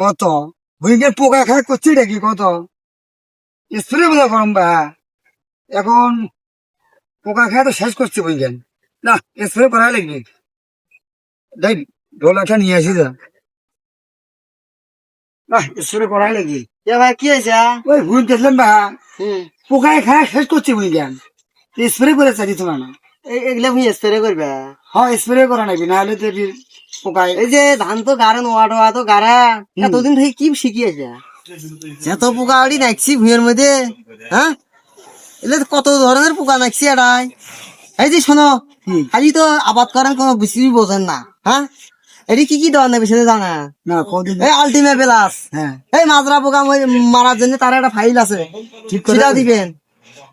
কত? ভুইগে পোকা খায় করছি নাকি কত? স্প্রে বোধ করম বা? এখন পোকা খায় তো শেষ করছি বুঝলেন না স্প্রে করা লাগবে। দেখ ঢোল একটা নিয়ে আসি যা না স্প্রে করা লাগবে। এ ভাই কি হয়েছে? ওই ভুল দেখলেন বা? পোকায় খায় শেষ করছি বুঝলেন স্প্রে করে চাই না এ- এগুলা স্প্রে করবে? হ্যাঁ স্প্রে করা নাকি নাহলে তো এটি পোকায়। যে ধান তো গাড়ে নোয়া টোয়া তো গাড়া। এতদিন থেকে কি শিখিয়েছে? এত পোকা ভুঁয়ের মধ্যে হ্যাঁ? এলে কত ধরনের পোকা নাকছি এটাই। এই যে শোনো। খালি তো আবাদ করেন কোনো বেশি বোঝেন না হ্যাঁ? এটি কি কি নেবে সেটা জানা? না এই আলটিমে প্লাস হ্যাঁ। এই মাজরা পোকা মারার জন্য তার একটা ফাইল আছে। ঠিক করে দিবেন।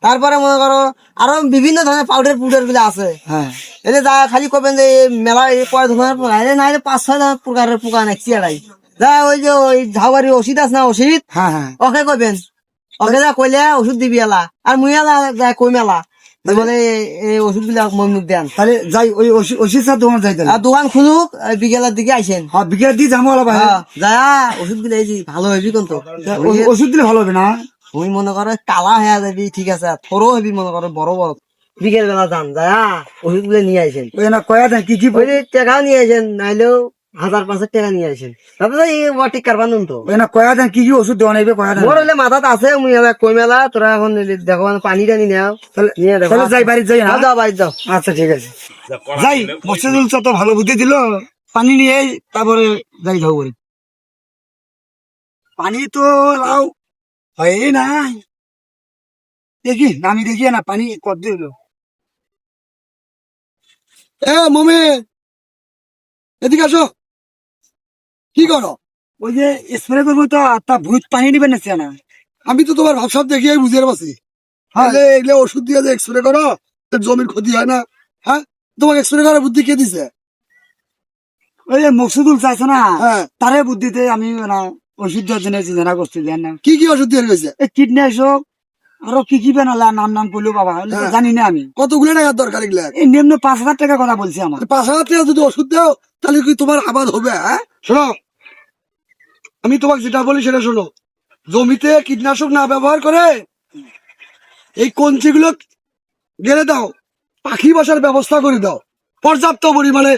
তারপরে মনে করো আরও বিভিন্ন ধরনের পাউডার পুডারগুলো আছে। হ্যাঁ। এলে যা খালি করবেন যে মেলা কয় ধরনের পোকা এলে না পাঁচ ছয় ধরনের প্রকারের পোকা নাকছি এড়াই যা ওই যে ওই ঝাউবাড়ির ওষুধ আছে না ওষুধ? হ্যাঁ হ্যাঁ। ওকে কইবেন ওকে যা কইলে ওষুধ দিবি এলা। আর মুই এলা যা কই মেলা বলে এই ওষুধগুলা মই মুখ দেন। তাহলে যাই ওই ওষুধ ওষুধ স্যার তোমার যাইতে আর দোকান খুলুক এই বিকেলের দিকে আইসেন। হ্যাঁ বিকেল দিয়ে যাব আলাদা। যা ওষুধগুলো এই ভালো হবি কোন তো ওষুধ দিলে ভালো হবে না? তুমি মনে করো কালা হয়ে যাবি ঠিক আছে? থরো হবি মনে করো বড় বড়। বিকেল বেলা যান যা ওষুধগুলো নিয়ে আইসেন। ওই না কয়া কি কি টাকাও নিয়ে আসেন নাইলেও হাজার পাঁচের টাকা নিয়ে আসেন তারপরে এই কারবার নুন তো। ওই না কয়া দেয় কি কি ওষুধ দেওয়া নেবে কয়া মোর হলে মাথাত আছে মুই কই মেলা তোরা এখন দেখো মানে পানি টানি নেও। তাহলে নিয়ে দেখো। তাহলে যাই বাড়ি যাই হ্যাঁ যাও বাড়ি যাও। আচ্ছা ঠিক আছে। যাই মসজিদুল তো ভালো বুদ্ধি দিল পানি নিয়ে তারপরে যাই যাও বলি পানি তো লাও হয় নাই দেখি আমি দেখি না পানি কত দিল এ মমে! এদিকে আসো। কি করো? ওই যে স্প্রে করব তো তা ভূত পানি নিবেন না না আমি তো তোমার ভাবসাব দেখিয়ে বুঝে পারছি। হ্যাঁ। এগুলো ওষুধ দিয়ে যে এক্সরে করো জমির ক্ষতি হয় না। হ্যাঁ? তোমাকে এক্সরে করার বুদ্ধি কে দিছে? ওই যে মকসুদুল চাইছে না হ্যাঁ। তারে বুদ্ধিতে আমি না ওষুধ না। কি কি ওষুধ দিয়ে গেছে এই কীটনাশক আরও কি কি বেনালা নাম নাম করল বাবা হ্যাঁ। জানি না আমি। কতগুলো টাকার দরকার এগুলো? এই নিম্ন পাঁচ হাজার টাকা কথা বলছি আমার। পাঁচ হাজার টাকা যদি ওষুধ দাও তাহলে কি তোমার আবাদ হবে হ্যাঁ? শোনো আমি তোমাকে যেটা বলি সেটা শোনো। জমিতে কীটনাশক না ব্যবহার করে এই কঞ্চিগুলো গেলে দাও পাখি বসার ব্যবস্থা করে দাও। পর্যাপ্ত পরিমাণে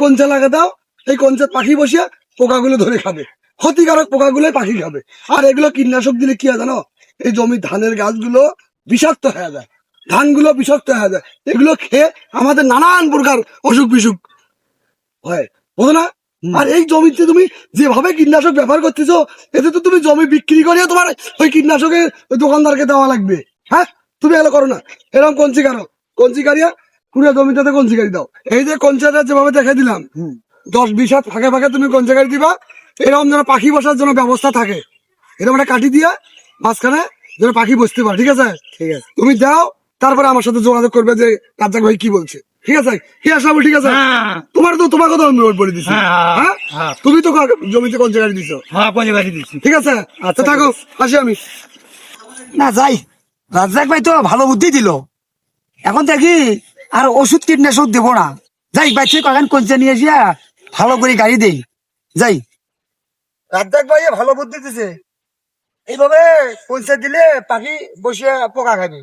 কঞ্চা লাগা দাও এই কঞ্চা পাখি বসিয়ে পোকাগুলো ধরে খাবে। ক্ষতিকারক পোকাগুলো পাখি খাবে। আর এগুলো কীটনাশক দিলে কি হয় জানো? এই জমি ধানের গাছগুলো বিষাক্ত হয়ে যায়। ধানগুলো বিষাক্ত হয়ে যায়। এগুলো খেয়ে আমাদের নানান প্রকার অসুখ বিসুখ হয়। বুঝো না? আর এই জমিতে তুমি যেভাবে কীটনাশক ব্যবহার করতেছো এতে তো তুমি জমি বিক্রি করিয়ে তোমার ওই কীটনাশকের ওই দোকানদারকে দেওয়া লাগবে। হ্যাঁ? তুমি এগুলো করো না। এরকম কঞ্চি কারও কঞ্চি কারিয়া পুরো জমিটাতে কঞ্চি কারি দাও। এই যে কঞ্চাটা যেভাবে দেখে দিলাম দশ বিশ হাত ফাঁকে ফাঁকে তুমি কঞ্চি কারি দিবা এরকম যেন পাখি বসার জন্য ব্যবস্থা থাকে। এরকম একটা কাটি দিয়ে মাঝখানে যেন পাখি বসতে পারে ঠিক আছে? ঠিক আছে। তুমি দাও তারপরে আমার সাথে যোগাযোগ করবে যে রাজ্জাক ভাই কি বলছে। ঠিক আছে? কি আসলাম ঠিক আছে? তোমার তো তোমার কথা বলে দিচ্ছি হ্যাঁ তুমি তো জমিতে কোন জায়গায় দিছো। হ্যাঁ কোন জায়গায় দিচ্ছি ঠিক আছে? আচ্ছা থাকো আসি আমি। না যাই। রাজ্জাক ভাই তো ভালো বুদ্ধি দিল। এখন দেখি আর ওষুধ কীটনাশক দেবো না। যাই ভাই বাইছে কখন কঞ্চা নিয়ে আসিয়া ভালো করে গাড়ি দেই। যাই। রাজ্জাক ভাই ভালো বুদ্ধি দিছে। এইভাবে পয়সা দিলে পাখি বসিয়া পোকা খাবে।